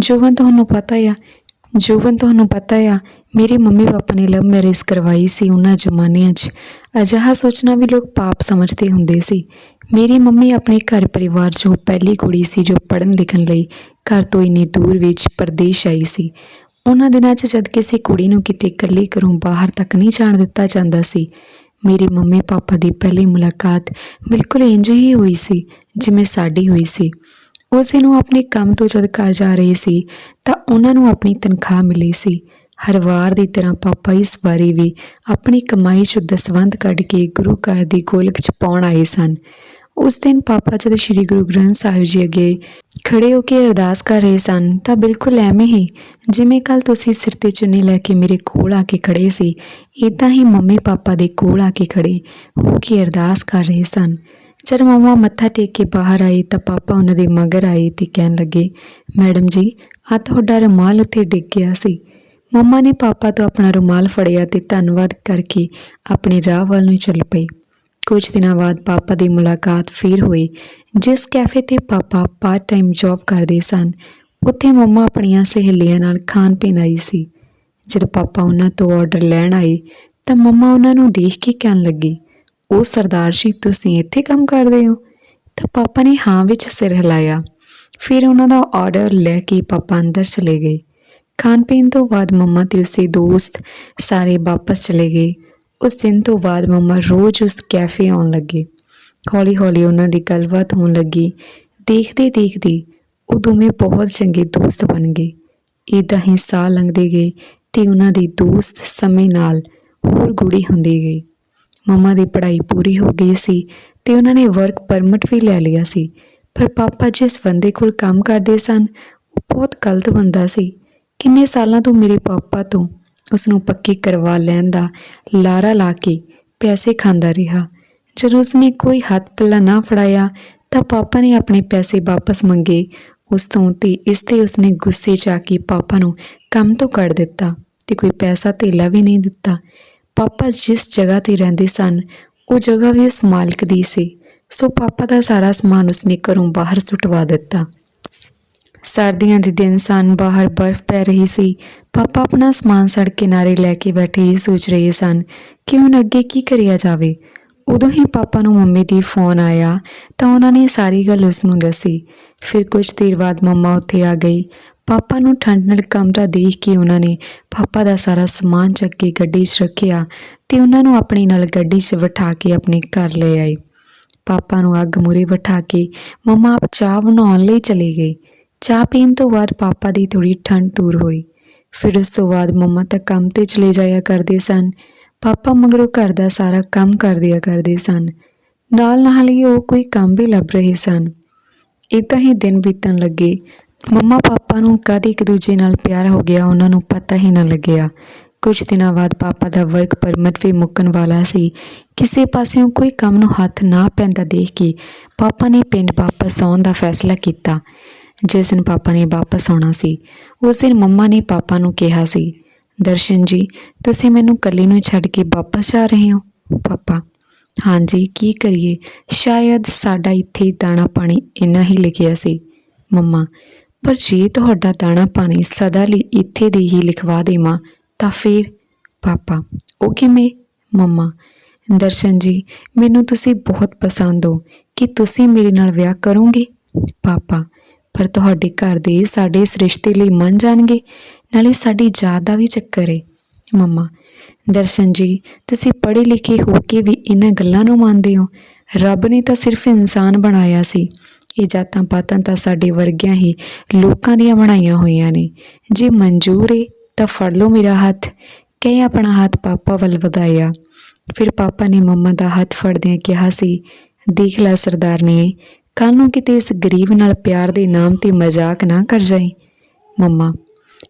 ਜੋਵਨ ਤੁਹਾਨੂੰ ਪਤਾ ਆ ਜੋਵਨ ਤੁਹਾਨੂੰ ਪਤਾ ਆ, ਮੇਰੇ ਮੰਮੀ ਪਾਪਾ ਨੇ ਲਵ ਮੈਰਿਜ ਕਰਵਾਈ ਸੀ ਉਹਨਾਂ ਜ਼ਮਾਨਿਆਂ 'ਚ। ਅਜਿਹਾ ਸੋਚਣਾ ਵੀ ਲੋਕ ਪਾਪ ਸਮਝਦੇ ਹੁੰਦੇ ਸੀ। ਮੇਰੀ ਮੰਮੀ ਆਪਣੇ ਘਰ ਪਰਿਵਾਰ 'ਚੋਂ ਪਹਿਲੀ ਕੁੜੀ ਸੀ ਜੋ ਪੜ੍ਹਨ ਲਿਖਣ ਲਈ ਘਰ ਤੋਂ ਇੰਨੀ ਦੂਰ ਵਿੱਚ ਪਰਦੇਸ਼ ਆਈ ਸੀ। ਉਹਨਾਂ ਦਿਨਾਂ 'ਚ ਜਦ ਕਿਸੇ ਕੁੜੀ ਨੂੰ ਕਿਤੇ ਇਕੱਲੀ ਘਰੋਂ ਬਾਹਰ ਤੱਕ ਨਹੀਂ ਜਾਣ ਦਿੱਤਾ ਜਾਂਦਾ ਸੀ, ਮੇਰੇ ਮੰਮੀ ਪਾਪਾ ਦੀ ਪਹਿਲੀ ਮੁਲਾਕਾਤ ਬਿਲਕੁਲ ਇੰਜ ਹੀ ਹੋਈ ਸੀ ਜਿਵੇਂ ਸਾਡੀ ਹੋਈ ਸੀ। ਉਸੇ ਨੂੰ ਆਪਣੇ ਕੰਮ ਤੋਂ ਜਦ ਘਰ ਜਾ ਰਹੇ ਸੀ, ਤਾਂ ਉਹਨਾਂ ਨੂੰ ਆਪਣੀ ਤਨਖਾਹ ਮਿਲੀ ਸੀ। ਹਰ ਵਾਰ ਦੀ ਤਰ੍ਹਾਂ ਪਾਪਾ ਇਸ ਵਾਰੀ ਵੀ ਆਪਣੀ ਕਮਾਈ 'ਚੋਂ ਦਸਵੰਧ ਕੱਢ ਕੇ ਗੁਰੂ ਘਰ ਦੀ ਗੋਲਕ 'ਚ ਪਾਉਣ ਆਏ ਸਨ। ਉਸ ਦਿਨ ਪਾਪਾ ਜਦ ਸ੍ਰੀ ਗੁਰੂ ਗ੍ਰੰਥ ਸਾਹਿਬ ਜੀ ਅੱਗੇ ਖੜੇ ਹੋ ਕੇ ਅਰਦਾਸ ਕਰ ਰਹੇ ਸਨ, ਤਾਂ ਬਿਲਕੁਲ ਐਵੇਂ ਹੀ ਜਿਵੇਂ ਕੱਲ ਤੁਸੀਂ ਸਿਰ ਤੇ ਚੁੰਨੀ ਲੈ ਕੇ ਮੇਰੇ ਕੋਲ ਆ ਕੇ ਖੜੇ ਸੀ ਇਦਾਂ ਹੀ ਮੰਮੀ ਪਾਪਾ ਦੇ ਕੋਲ ਆ ਕੇ ਖੜੇ ਹੋ ਕੇ ਅਰਦਾਸ ਕਰ ਰਹੇ ਸਨ। ਜਦ ਮਮਾ ਮੱਥਾ ਟੇਕ ਕੇ ਬਾਹਰ ਆਈ ਤਾਂ ਪਾਪਾ ਉਹਨਾਂ ਦੇ ਮਗਰ ਆਏ ਤੇ ਕਹਿਣ ਲੱਗੇ, ਮੈਡਮ ਜੀ ਆ ਤੁਹਾਡਾ ਰੁਮਾਲ ਉੱਥੇ ਡਿੱਗ ਗਿਆ ਸੀ। ਮੰਮਾ ਨੇ ਪਾਪਾ ਤੋਂ ਆਪਣਾ ਰੁਮਾਲ ਫੜਿਆ ਤੇ ਧੰਨਵਾਦ ਕਰਕੇ ਆਪਣੇ ਰਾਹ ਵੱਲ ਨੂੰ ਚੱਲ ਪਈ। ਕੁਝ ਦਿਨਾਂ ਬਾਅਦ ਪਾਪਾ ਦੀ ਮੁਲਾਕਾਤ ਫਿਰ ਹੋਈ, ਜਿਸ ਕੈਫੇ ਤੇ ਪਾਪਾ ਪਾਰਟ ਟਾਈਮ ਜੌਬ ਕਰਦੇ ਸਨ। ਉੱਥੇ ਮੰਮਾ ਆਪਣੀਆਂ ਸਹੇਲੀਆਂ ਨਾਲ ਖਾਣ ਪੀਣ ਆਈ ਸੀ। ਜਦ ਪਾਪਾ ਉਹਨਾਂ ਤੋਂ ਆਰਡਰ ਲੈਣ ਆਏ ਤਾਂ ਮੰਮਾ ਉਹਨਾਂ ਨੂੰ ਦੇਖ ਕੇ ਕਹਿਣ ਲੱਗੀ ਉਹ ਸਰਦਾਰ ਜੀ, ਤੁਸੀਂ ਇੱਥੇ ਕੰਮ ਕਰਦੇ ਹੋ? ਤਾਂ ਪਾਪਾ ਨੇ ਹਾਂ ਵਿੱਚ ਸਿਰ ਹਿਲਾਇਆ। ਫਿਰ ਉਹਨਾਂ ਦਾ ਆਰਡਰ ਲੈ ਕੇ ਪਾਪਾ ਅੰਦਰ ਚਲੇ ਗਏ। ਖਾਣ ਪੀਣ ਤੋਂ ਬਾਅਦ ਮੰਮਾ ਤੇ ਉਸਦੇ ਦੋਸਤ ਸਾਰੇ ਵਾਪਸ ਚਲੇ ਗਏ। ਉਸ ਦਿਨ ਤੋਂ ਬਾਅਦ ਮੰਮਾ ਰੋਜ਼ ਉਸ ਕੈਫੇ ਆਉਣ ਲੱਗੇ। ਹੌਲੀ ਹੌਲੀ ਉਹਨਾਂ ਦੀ ਗੱਲਬਾਤ ਹੋਣ ਲੱਗੀ। ਦੇਖਦੇ ਦੇਖਦੇ ਉਹ ਦੋਵੇਂ ਬਹੁਤ ਚੰਗੇ ਦੋਸਤ ਬਣ ਗਏ। ਇਦਾਂ ਹੀ ਸਾਲ ਲੰਘਦੇ ਗਏ ਤੇ ਉਹਨਾਂ ਦੇ ਦੋਸਤ ਸਮੇਂ ਨਾਲ ਹੋਰ ਗੂੜੀ ਹੁੰਦੀ ਗਈ ਮਮਾ ਦੀ ਪੜ੍ਹਾਈ ਪੂਰੀ ਹੋ ਗਈ ਸੀ ਤੇ ਉਹਨਾਂ ਨੇ ਵਰਕ ਪਰਮਿਟ ਵੀ ਲੈ ਲਿਆ ਸੀ। ਪਰ ਪਾਪਾ ਜਿਸ ਬੰਦੇ ਕੋਲ ਕੰਮ ਕਰਦੇ ਸਨ, ਉਹ ਬਹੁਤ ਗਲਤ ਬੰਦਾ ਸੀ। ਕਿੰਨੇ ਸਾਲਾਂ ਤੋਂ ਮੇਰੇ ਪਾਪਾ ਤੋਂ ਉਸ ਨੂੰ ਪੱਕੀ ਕਰਵਾ ਲੈਣ ਦਾ ਲਾਰਾ ਲਾ ਕੇ ਪੈਸੇ ਖਾਂਦਾ ਰਿਹਾ। ਜਦੋਂ ਉਸਨੇ ਕੋਈ ਹੱਥ ਪੱਲਾ ਨਾ ਫੜਾਇਆ, ਤਾਂ ਪਾਪਾ ਨੇ ਆਪਣੇ ਪੈਸੇ ਵਾਪਸ ਮੰਗੇ। ਉਸ ਤੋਂ ਤੇ ਇਸ ਤੇ ਉਸਨੇ ਗੁੱਸੇ 'ਚ ਆ ਕੇ ਪਾਪਾ ਨੂੰ ਕੰਮ ਤੋਂ ਕੱਢ ਦਿੱਤਾ ਤੇ ਕੋਈ ਪੈਸਾ ਧੇਲਾ ਵੀ ਨਹੀਂ ਦਿੱਤਾ। ਪਾਪਾ ਜਿਸ ਜਗ੍ਹਾ ਤੇ ਰਹਿੰਦੇ ਸਨ, ਉਹ ਜਗ੍ਹਾ ਵੀ ਉਸ ਮਾਲਕ ਦੀ ਸੀ। ਸੋ ਪਾਪਾ ਦਾ ਸਾਰਾ ਸਮਾਨ ਉਸਨੇ ਘਰੋਂ ਬਾਹਰ ਸੁਟਵਾ ਦਿੱਤਾ। ਸਰਦੀਆਂ ਦੇ ਦਿਨ ਸਨ, ਬਾਹਰ ਬਰਫ਼ ਪੈ ਰਹੀ ਸੀ। ਪਾਪਾ ਆਪਣਾ ਸਮਾਨ ਸੜਕ ਕਿਨਾਰੇ ਲੈ ਕੇ ਬੈਠੇ ਹੀ ਸੋਚ ਰਹੇ ਸਨ ਕਿ ਹੁਣ ਅੱਗੇ ਕੀ ਕਰਿਆ ਜਾਵੇ। ਉਦੋਂ ਹੀ ਪਾਪਾ ਨੂੰ ਮੰਮੀ ਦੀ ਫੋਨ ਆਇਆ ਤਾਂ ਉਹਨਾਂ ਨੇ ਸਾਰੀ ਗੱਲ ਉਸ ਨੂੰ ਦੱਸੀ। ਫਿਰ ਕੁਝ ਦੇਰ ਬਾਅਦ ਮੰਮਾ ਉੱਥੇ ਆ ਗਈ। ਪਾਪਾ ਨੂੰ ਠੰਡ ਨਾਲ ਕਮਰਾ ਦੇਖ ਕੇ ਉਹਨਾਂ ਨੇ ਪਾਪਾ ਦਾ ਸਾਰਾ ਸਮਾਨ ਚੱਕ ਕੇ ਗੱਡੀ 'ਚ ਰੱਖਿਆ ਤੇ ਉਹਨਾਂ ਨੂੰ ਆਪਣੀ ਨਾਲ ਗੱਡੀ 'ਚ ਬਿਠਾ ਕੇ ਆਪਣੇ ਘਰ ਲੈ ਆਏ। ਪਾਪਾ ਨੂੰ ਅੱਗ ਮੂਰੇ ਬਿਠਾ ਕੇ ਮੰਮਾ ਆਪ ਚਾਹ ਬਣਾਉਣ ਲਈ ਚਲੇ ਗਏ। ਚਾਹ ਪੀਣ ਤੋਂ ਬਾਅਦ ਪਾਪਾ ਦੀ ਥੋੜੀ ਠੰਡ ਦੂਰ ਹੋਈ। ਫਿਰ ਉਸ ਤੋਂ ਬਾਅਦ ਮੰਮਾ ਤਾਂ ਕੰਮ ਤੇ ਚਲੇ ਜਾਇਆ ਕਰਦੇ ਸਨ। ਪਾਪਾ ਮਗਰੋਂ ਘਰ ਦਾ ਸਾਰਾ ਕੰਮ ਕਰ ਦਿਆ ਕਰਦੇ ਸਨ। ਨਾਲ ਨਾਲ ਹੀ ਉਹ ਕੋਈ ਕੰਮ ਵੀ ਲੱਭ ਰਹੇ ਸਨ। ਇਦਾਂ ਹੀ ਦਿਨ ਬੀਤਣ ਲੱਗੇ। ਮੰਮਾ ਪਾਪਾ ਨੂੰ ਕਦ ਇੱਕ ਦੂਜੇ ਨਾਲ ਪਿਆਰ ਹੋ ਗਿਆ ਉਹਨਾਂ ਨੂੰ ਪਤਾ ਹੀ ਨਾ ਲੱਗਿਆ। ਕੁਝ ਦਿਨਾਂ ਬਾਅਦ ਪਾਪਾ ਦਾ ਵਰਕ ਪਰਮਿਟ ਵੀ ਮੁੱਕਣ ਵਾਲਾ ਸੀ। ਕਿਸੇ ਪਾਸਿਓਂ ਕੋਈ ਕੰਮ ਨੂੰ ਹੱਥ ਨਾ ਪੈਂਦਾ ਦੇਖ ਕੇ ਪਾਪਾ ਨੇ ਪਿੰਡ ਵਾਪਸ ਆਉਣ ਦਾ ਫੈਸਲਾ ਕੀਤਾ। ਜਿਸ ਦਿਨ ਪਾਪਾ ਨੇ ਵਾਪਸ ਆਉਣਾ ਸੀ, ਉਸ ਦਿਨ ਮੰਮਾ ਨੇ ਪਾਪਾ ਨੂੰ ਕਿਹਾ ਸੀ ਦਰਸ਼ਨ ਜੀ, ਤੁਸੀਂ ਮੈਨੂੰ ਇਕੱਲੇ ਨੂੰ ਛੱਡ ਕੇ ਵਾਪਸ ਜਾ ਰਹੇ ਹੋ? ਪਾਪਾ। ਹਾਂਜੀ ਕੀ ਕਰੀਏ? ਸ਼ਾਇਦ ਸਾਡਾ ਇੱਥੇ ਦਾਣਾ ਪਾਣੀ ਇੰਨਾ ਹੀ ਲਿਖਿਆ ਸੀ। ਮੰਮਾ, ਪਰ ਜੇ ਤੁਹਾਡਾ ਦਾਣਾ ਪਾਣੀ ਸਦਾ ਲਈ ਇੱਥੇ ਦੇ ਹੀ ਲਿਖਵਾ ਦੇਵਾਂ, ਤਾਂ ਫਿਰ? ਪਾਪਾ, ਉਹ ਕਿਵੇਂ? ਮੰਮਾ, ਦਰਸ਼ਨ ਜੀ, ਮੈਨੂੰ ਤੁਸੀਂ ਬਹੁਤ ਪਸੰਦ ਹੋ। ਕਿ ਤੁਸੀਂ ਮੇਰੇ ਨਾਲ ਵਿਆਹ ਕਰੋਗੇ? ਪਾਪਾ, ਪਰ ਤੁਹਾਡੇ ਘਰ ਦੇ ਸਾਡੇ ਇਸ ਰਿਸ਼ਤੇ ਲਈ ਮੰਨ ਜਾਣਗੇ? ਨਾਲੇ ਸਾਡੀ ਜਾਤ ਦਾ ਵੀ ਚੱਕਰ ਏ। ਮੰਮਾ, ਦਰਸ਼ਨ ਜੀ, ਤੁਸੀਂ ਪੜ੍ਹੇ ਲਿਖੇ ਹੋ ਕੇ ਵੀ ਇਹਨਾਂ ਗੱਲਾਂ ਨੂੰ ਮੰਨਦੇ ਹੋ। ਰੱਬ ਨੇ ਤਾਂ ਸਿਰਫ ਇਨਸਾਨ ਬਣਾਇਆ ਸੀ। ਇਹ ਜਾਤਾਂ ਪਾਤਾਂ ਤਾਂ ਸਾਡੇ ਵਰਗਿਆਂ ਹੀ ਲੋਕਾਂ ਦੀਆਂ ਬਣਾਈਆਂ ਹੋਈਆਂ ਨੇ। ਜੇ ਮਨਜ਼ੂਰ ਏ, ਤਾਂ ਫੜ ਲਓ ਮੇਰਾ ਹੱਥ। ਕਹੇ ਆਪਣਾ ਹੱਥ ਪਾਪਾ ਵੱਲ ਵਧਾਇਆ। ਫਿਰ ਪਾਪਾ ਨੇ ਮੰਮਾ ਦਾ ਹੱਥ ਫੜਦਿਆਂ ਕਿਹਾ ਸੀ, ਦੇਖ ਲੈ ਸਰਦਾਰ ਨੇ ਕੱਲ ਨੂੰ ਕਿਤੇ ਇਸ ਗਰੀਬ ਨਾਲ ਪਿਆਰ ਦੇ ਨਾਮ ਤੇ ਮਜ਼ਾਕ ਨਾ ਕਰ ਜਾਈ। ਮੰਮਾ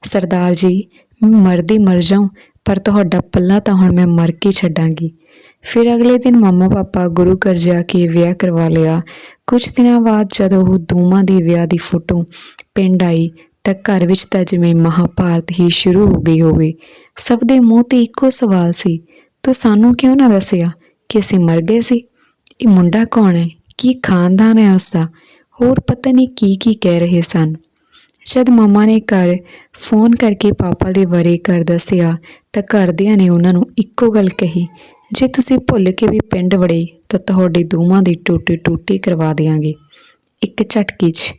ਸਰਦਾਰ ਜੀ ਮੈਂ ਮਰਦੀ ਮਰ ਜਾਉਂ, ਪਰ ਤੁਹਾਡਾ ਪੱਲਾ ਤਾਂ ਹੁਣ ਮੈਂ ਮਰ ਕੇ ਛੱਡਾਂਗੀ। ਫਿਰ ਅਗਲੇ ਦਿਨ ਮੰਮਾ ਪਾਪਾ ਗੁਰੂ ਘਰ ਜਾ ਕੇ ਵਿਆਹ ਕਰਵਾ ਲਿਆ। ਕੁਝ ਦਿਨਾਂ ਬਾਅਦ ਜਦੋਂ ਉਹ ਦੋਵਾਂ ਦੇ ਵਿਆਹ ਦੀ ਫੋਟੋ ਪਿੰਡ ਆਈ, ਤਾਂ ਘਰ ਵਿੱਚ ਤਾਂ ਜਿਵੇਂ ਮਹਾਭਾਰਤ ਹੀ ਸ਼ੁਰੂ ਹੋ ਗਈ ਹੋਵੇ। ਸਭ ਦੇ ਮੂੰਹ ਤੇ ਇੱਕੋ ਸਵਾਲ ਸੀ, ਤੂੰ ਸਾਨੂੰ ਕਿਉਂ ਨਾ ਦੱਸਿਆ ਕਿ ਅਸੀਂ ਮਰ ਗਏ ਸੀ? ਇਹ ਮੁੰਡਾ ਕੌਣ ਹੈ? ਕੀ ਖਾਨਦਾਨ ਹੈ ਉਸਦਾ? ਹੋਰ ਪਤਾ ਨਹੀਂ ਕੀ ਕੀ ਕਹਿ ਰਹੇ ਸਨ। ਜਦ ਮਮਾ ਨੇ ਘਰ ਫੋਨ ਕਰਕੇ ਪਾਪਾ ਦੇ ਬਾਰੇ ਕਰ ਦੱਸਿਆ ਤਾਂ ਘਰਦਿਆਂ ਨੇ ਉਹਨਾਂ ਨੂੰ ਇੱਕੋ ਗੱਲ ਕਹੀ, ਜੇ ਤੁਸੀਂ ਭੁੱਲ ਕੇ ਵੀ ਪਿੰਡ ਵੜੇ ਤਾਂ ਤੁਹਾਡੇ ਦੋਵਾਂ ਦੀ ਟੂਟੀ ਟੂਟੀ ਕਰਵਾ ਦੇਵਾਂਗੇ ਇੱਕ ਝਟਕੇ 'ਚ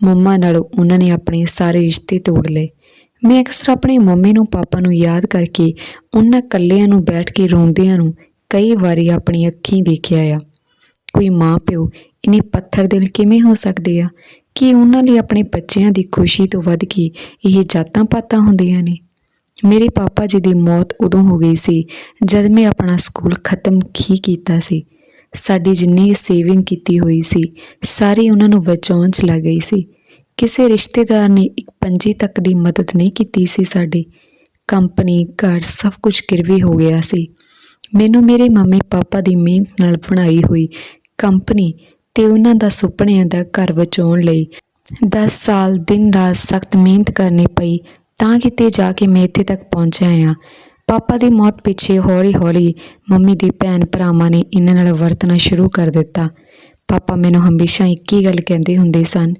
ਮੰਮਾ ਨਾਲ ਉਹਨਾਂ ਨੇ ਆਪਣੇ ਸਾਰੇ ਰਿਸ਼ਤੇ ਤੋੜ ਲਏ। ਮੈਂ ਅਕਸਰ ਆਪਣੀ ਮੰਮੀ ਨੂੰ ਪਾਪਾ ਨੂੰ ਯਾਦ ਕਰਕੇ ਉਹਨਾਂ ਕੱਲਿਆਂ ਨੂੰ ਬੈਠ ਕੇ ਰੋਂਦਿਆਂ ਨੂੰ ਕਈ ਵਾਰੀ ਆਪਣੀ ਅੱਖੀਂ ਦੇਖਿਆ ਆ। ਕੋਈ ਮਾਂ ਪਿਓ ਇਨੇ ਪੱਥਰ ਦਿਲ ਕਿਵੇਂ ਹੋ ਸਕਦੇ ਆ? ਕਿ ਉਹਨਾਂ ਲਈ ਆਪਣੇ ਬੱਚਿਆਂ ਦੀ ਖੁਸ਼ੀ ਤੋਂ ਵੱਧ ਕੇ ਇਹ ਜਾਤਾਂ ਪਾਤਾਂ ਹੁੰਦੀਆਂ ਨੇ। ਮੇਰੇ ਪਾਪਾ ਜੀ ਦੀ ਮੌਤ ਉਦੋਂ ਹੋ ਗਈ ਸੀ, ਜਦ ਮੈਂ ਆਪਣਾ ਸਕੂਲ ਖਤਮ ਹੀ ਕੀਤਾ ਸੀ। ਸਾਡੀ ਜਿੰਨੀ ਸੇਵਿੰਗ ਕੀਤੀ ਹੋਈ ਸੀ, ਸਾਰੀ ਉਹਨਾਂ ਨੂੰ ਬਚਾਉਣ ਚ ਲੱਗ ਗਈ ਸੀ। ਕਿਸੇ ਰਿਸ਼ਤੇਦਾਰ ਨੇ ਇੱਕ ਪੰਜੀ ਤੱਕ ਦੀ ਮਦਦ ਨਹੀਂ ਕੀਤੀ ਸੀ ਸਾਡੀ। ਕੰਪਨੀ, ਘਰ ਸਭ ਕੁਝ ਗਿਰਵੀ ਹੋ ਗਿਆ ਸੀ। ਮੈਨੂੰ ਮੇਰੇ ਮੰਮੀ ਪਾਪਾ ਦੀ ਮਿਹਨਤ ਨਾਲ ਬਣਾਈ ਹੋਈ ਕੰਪਨੀ ਤੇ ਉਹਨਾਂ ਦਾ ਸੁਪਨਿਆਂ ਦਾ ਘਰ ਬਚਾਉਣ ਲਈ 10 ਸਾਲ ਦਿਨ ਰਾਤ ਸਖਤ ਮਿਹਨਤ ਕਰਨੀ ਪਈ ਤਾਂ ਕਿਤੇ ਜਾ ਕੇ ਮੈਂ ਇੱਥੇ ਤੱਕ ਪਹੁੰਚਿਆ ਹਾਂ। ਪਾਪਾ ਦੀ ਮੌਤ ਪਿੱਛੇ ਹੌਲੀ-ਹੌਲੀ ਮੰਮੀ ਦੀ ਭੈਣ ਭਰਾਵਾਂ ਨੇ ਇਹਨਾਂ ਨਾਲ ਵਰਤਣਾ ਸ਼ੁਰੂ ਕਰ ਦਿੱਤਾ। ਪਾਪਾ ਮੈਨੂੰ ਹਮੇਸ਼ਾ ਇੱਕ ਹੀ ਗੱਲ ਕਹਿੰਦੇ ਹੁੰਦੇ ਸਨ,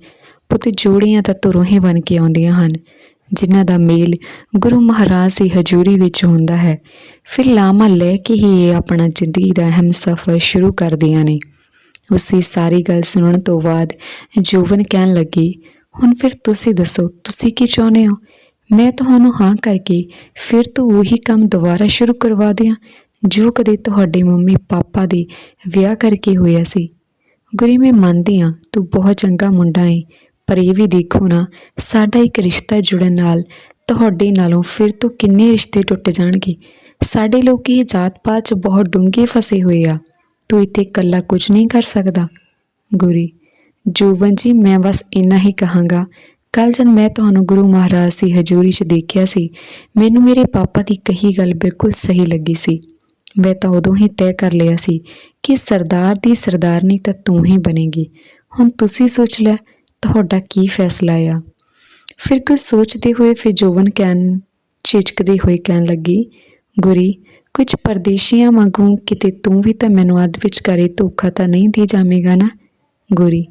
ਪੁੱਤ ਜੋੜੀਆਂ ਤਾਂ ਤੁਰੋਂ ਹੀ ਬਣ ਕੇ ਆਉਂਦੀਆਂ ਹਨ, ਜਿਨ੍ਹਾਂ ਦਾ ਮੇਲ ਗੁਰੂ ਮਹਾਰਾਜ ਦੀ ਹਜ਼ੂਰੀ ਵਿੱਚ ਹੁੰਦਾ ਹੈ। ਫਿਰ ਲਾਮਾ ਲੈ ਕੇ ਹੀ ਇਹ ਆਪਣਾ ਜ਼ਿੰਦਗੀ ਦਾ ਅਹਿਮ ਸਫ਼ਰ ਸ਼ੁਰੂ ਕਰਦੀਆਂ ਨੇ। ਉਸਦੀ ਸਾਰੀ ਗੱਲ ਸੁਣਨ ਤੋਂ ਬਾਅਦ ਜੋਵਨ ਕਹਿਣ ਲੱਗੀ, ਹੁਣ ਫਿਰ ਤੁਸੀਂ ਦੱਸੋ, ਤੁਸੀਂ ਕੀ ਚਾਹੁੰਦੇ ਹੋ? ਮੈਂ ਤੁਹਾਨੂੰ ਹਾਂ ਕਰਕੇ ਫਿਰ ਤੋਂ ਉਹੀ ਕੰਮ ਦੁਬਾਰਾ ਸ਼ੁਰੂ ਕਰਵਾ ਦਿਆਂ, ਜੋ ਕਦੇ ਤੁਹਾਡੇ ਮੰਮੀ ਪਾਪਾ ਦੇ ਵਿਆਹ ਕਰਕੇ ਹੋਇਆ ਸੀ। ਗੁਰੀ, ਮੈਂ ਮੰਨਦੀ ਹਾਂ, ਤੂੰ ਬਹੁਤ ਚੰਗਾ ਮੁੰਡਾ ਏ, ਪਰ ਇਹ ਵੀ ਦੇਖੋ ਨਾ, ਸਾਡਾ ਇੱਕ ਰਿਸ਼ਤਾ ਜੁੜਨ ਨਾਲ ਤੁਹਾਡੇ ਨਾਲੋਂ ਫਿਰ ਤੋਂ ਕਿੰਨੇ ਰਿਸ਼ਤੇ ਟੁੱਟ ਜਾਣਗੇ। ਸਾਡੇ ਲੋਕ ਇਹ ਜਾਤ ਪਾਤ 'ਚ ਬਹੁਤ ਡੂੰਘੇ ਫਸੇ ਹੋਏ ਆ। ਤੂੰ ਇੱਥੇ ਇਕੱਲਾ ਕੁਝ ਨਹੀਂ ਕਰ ਸਕਦਾ। ਗੁਰੀ ਜੋਵਨ ਜੀ, ਮੈਂ ਬਸ ਇੰਨਾ ਹੀ ਕਹਾਂਗਾ। ਕੱਲ ਜਦ ਮੈਂ ਤੁਹਾਨੂੰ ਗੁਰੂ ਮਹਾਰਾਜ ਦੀ ਹਜ਼ੂਰੀ 'ਚ ਦੇਖਿਆ ਸੀ, ਮੈਨੂੰ ਮੇਰੇ ਪਾਪਾ ਦੀ ਕਹੀ ਗੱਲ ਬਿਲਕੁਲ ਸਹੀ ਲੱਗੀ ਸੀ। ਮੈਂ ਤਾਂ ਉਦੋਂ ਹੀ ਤੈਅ ਕਰ ਲਿਆ ਸੀ ਕਿ ਸਰਦਾਰ ਦੀ ਸਰਦਾਰਨੀ ਤਾਂ ਤੂੰ ਹੀ ਬਣੇਗੀ। ਹੁਣ ਤੁਸੀਂ ਸੋਚ ਲੈ ਤੁਹਾਡਾ ਕੀ ਫੈਸਲਾ ਆ? ਫਿਰ ਕੁਝ ਸੋਚਦੇ ਹੋਏ ਫਿਰ ਜੋਵਨ ਕਹਿਣ, ਝਿਜਕਦੇ ਹੋਏ ਕਹਿਣ ਲੱਗੀ, ਗੁਰੀ ਕੁਝ ਪਰਦੇਸ਼ੀਆਂ ਵਾਂਗੂ ਕਿਤੇ ਤੂੰ ਵੀ ਤਾਂ ਮੈਨੂੰ ਅੱਧ ਵਿੱਚ ਧੋਖਾ ਤਾਂ ਨਹੀਂ ਦੇ ਜਾਵੇਂਗਾ ਨਾ? ਗੁਰੀ,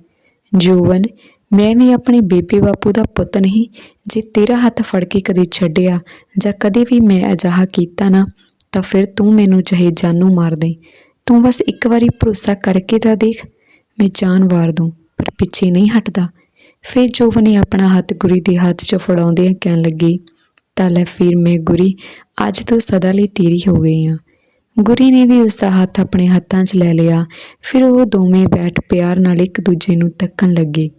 ਜੋਵਨ, ਮੈਂ ਵੀ ਆਪਣੇ ਬੇਬੇ ਬਾਪੂ ਦਾ ਪੁੱਤ ਨਹੀਂ, ਜੇ ਤੇਰਾ ਹੱਥ ਫੜ ਕੇ ਕਦੇ ਛੱਡਿਆ ਜਾਂ ਕਦੇ ਵੀ ਮੈਂ ਅਜਿਹਾ ਕੀਤਾ ਨਾ, ਤਾਂ ਫਿਰ ਤੂੰ ਮੈਨੂੰ ਚਾਹੇ ਜਾਨੂ ਮਾਰ ਦੇ। ਤੂੰ ਬਸ ਇੱਕ ਵਾਰੀ ਭਰੋਸਾ ਕਰਕੇ ਤਾਂ ਦੇਖ, ਮੈਂ ਜਾਨ ਵਾਰ ਦੂੰ, ਪਰ ਪਿੱਛੇ ਨਹੀਂ ਹਟਦਾ। ਫਿਰ ਜੋਵਨ ਨੇ ਆਪਣਾ ਹੱਥ ਗੁਰੀ ਦੇ ਹੱਥ 'ਚ ਫੜਾਉਂਦੇ ਕਹਿਣ ਲੱਗੀ ਤਾਂ ਲੈ ਫਿਰ ਮੈਂ ਗੁਰੀ, ਅੱਜ ਤੋਂ ਸਦਾ ਲਈ ਤੇਰੀ ਹੋ ਗਈ ਹਾਂ ਗੁਰੀ ਨੇ ਵੀ ਉਸ ਦਾ ਹੱਥ ਆਪਣੇ ਹੱਥਾਂ 'ਚ ਲੈ ਲਿਆ, ਫਿਰ ਉਹ ਦੋਵੇਂ ਬੈਠ ਪਿਆਰ ਨਾਲ ਇੱਕ ਦੂਜੇ ਨੂੰ ਤੱਕਣ ਲੱਗੇ।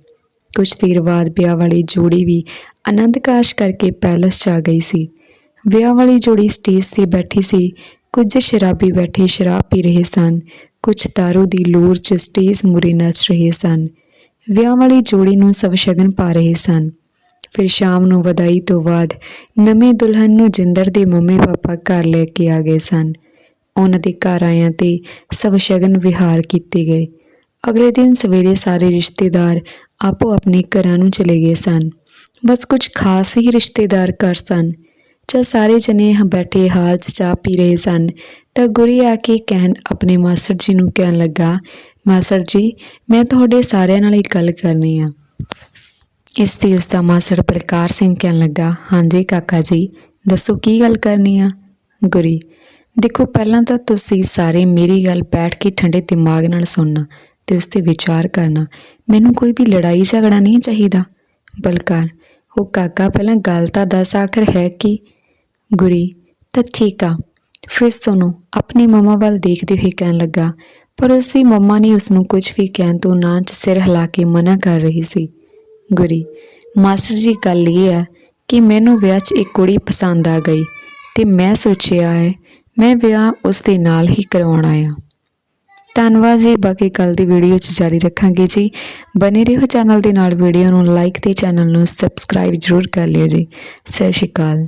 ਕੁਝ ਦੇਰ ਬਾਅਦ ਵਿਆਹ ਵਾਲੀ ਜੋੜੀ ਵੀ ਆਨੰਦ ਕਾਸ਼ ਕਰਕੇ ਪੈਲਸ 'ਚ ਆ ਗਈ ਸੀ। ਵਿਆਹ ਵਾਲੀ ਜੋੜੀ ਸਟੇਜ ਤੇ ਬੈਠੀ ਸੀ, ਕੁਝ ਸ਼ਰਾਬੀ ਬੈਠੇ ਸ਼ਰਾਬ ਪੀ ਰਹੇ ਸਨ, ਕੁਝ ਤਾਰੂ ਦੀ ਲੋਰ 'ਚ ਸਟੇਜ ਮੂਰੇ ਨੱਚ ਰਹੇ ਸਨ। ਵਿਆਹ ਵਾਲੀ ਜੋੜੀ ਨੂੰ ਸਭ ਸ਼ਗਨ ਪਾ ਰਹੇ ਸਨ। ਫਿਰ ਸ਼ਾਮ ਨੂੰ ਵਧਾਈ ਤੋਂ ਬਾਅਦ ਨਵੇਂ ਦੁਲਹਨ ਨੂੰ ਜਿੰਦਰ ਦੇ ਮੰਮੀ ਪਾਪਾ ਘਰ ਲੈ ਕੇ ਆ ਗਏ ਸਨ। ਉਹਨਾਂ ਦੇ ਘਰ ਆਇਆਂ ਤੇ ਸਭ ਸ਼ਗਨ ਵਿਹਾਰ ਕੀਤੇ ਗਏ। ਅਗਲੇ ਦਿਨ ਸਵੇਰੇ ਸਾਰੇ ਰਿਸ਼ਤੇਦਾਰ ਆਪੋ ਆਪਣੇ ਘਰਾਂ ਨੂੰ ਚਲੇ ਗਏ ਸਨ। ਬਸ ਕੁਝ ਖਾਸ ਹੀ ਰਿਸ਼ਤੇਦਾਰ ਘਰ ਸਨ। ਜਦ ਸਾਰੇ ਜਣੇ ਬੈਠੇ ਹਾਲ 'ਚ ਚਾਹ ਪੀ ਰਹੇ ਸਨ ਤਾਂ ਗੁਰੀ ਆ ਕੇ ਕਹਿਣ ਆਪਣੇ ਮਾਸਟਰ ਜੀ ਨੂੰ ਕਹਿਣ ਲੱਗਾ, ਮਾਸਟਰ ਜੀ, ਮੈਂ ਤੁਹਾਡੇ ਸਾਰਿਆਂ ਨਾਲ ਇੱਕ ਗੱਲ ਕਰਨੀ ਆ। ਇਸ ਤੇ ਉਸ ਦਾ ਮਾਸਟਰ ਬਲਕਾਰ ਸਿੰਘ ਕਹਿਣ ਲੱਗਾ ਹਾਂਜੀ ਕਾਕਾ ਜੀ, ਦੱਸੋ ਕੀ ਗੱਲ ਕਰਨੀ ਆ? ਗੁਰੀ, ਦੇਖੋ, ਪਹਿਲਾਂ ਤਾਂ ਤੁਸੀਂ ਸਾਰੇ ਮੇਰੀ ਗੱਲ ਬੈਠ ਕੇ ਠੰਡੇ ਦਿਮਾਗ ਨਾਲ ਸੁਣਨਾ ਤੇ ਉਸ ਤੇ ਵਿਚਾਰ ਕਰਨਾ। ਮੈਨੂੰ ਕੋਈ ਵੀ ਲੜਾਈ ਝਗੜਾ ਨਹੀਂ ਚਾਹੀਦਾ। ਬਲਕਾਰ, ਉਹ ਕਾਕਾ ਪਹਿਲਾਂ ਗੱਲ ਤਾਂ ਦੱਸ ਆਖਰ ਹੈ ਕਿ? ਗੁਰੀ, ਤਾਂ ਠੀਕ ਆ, ਫਿਰ ਸੁਣੋ, ਆਪਣੀ ਮਮਾ ਵੱਲ ਦੇਖਦੇ ਹੋਏ ਕਹਿਣ ਲੱਗਾ, ਪਰ ਉਸ ਦੀ ਮਮਾ ਨੇ ਉਸ ਨੂੰ ਕੁਝ ਵੀ ਕਹਿਣ ਤੋਂ ਨਾਂ 'ਚ ਸਿਰ ਹਿਲਾ ਕੇ ਮਨਾ ਕਰ ਰਹੀ ਸੀ। ਗੁਰੀ, ਮਾਸਟਰ ਜੀ, ਗੱਲ ਇਹ ਆ ਕਿ ਮੈਨੂੰ ਵਿਆਹ 'ਚ ਇੱਕ ਕੁੜੀ ਪਸੰਦ ਆ ਗਈ ਤੇ ਮੈਂ ਸੋਚਿਆ ਹੈ, ਮੈਂ ਵਿਆਹ ਉਸ ਦੇ ਨਾਲ ਹੀ ਕਰਵਾਉਣਾ ਆ ਧੰਨਵਾਦ ਜੀ, ਬਾਕੀ ਕੱਲ ਦੀ ਵੀਡੀਓ 'ਚ ਜਾਰੀ ਰੱਖਾਂਗੇ ਜੀ। ਬਨੇ ਰਹੋ ਚੈਨਲ ਦੇ ਨਾਲ, ਵੀਡੀਓ ਨੂੰ ਲਾਈਕ ਤੇ ਚੈਨਲ ਨੂੰ ਸਬਸਕ੍ਰਾਈਬ ਜ਼ਰੂਰ ਕਰ ਲਿਓ ਜੀ। ਸਤਿ ਸ਼੍ਰੀ ਅਕਾਲ।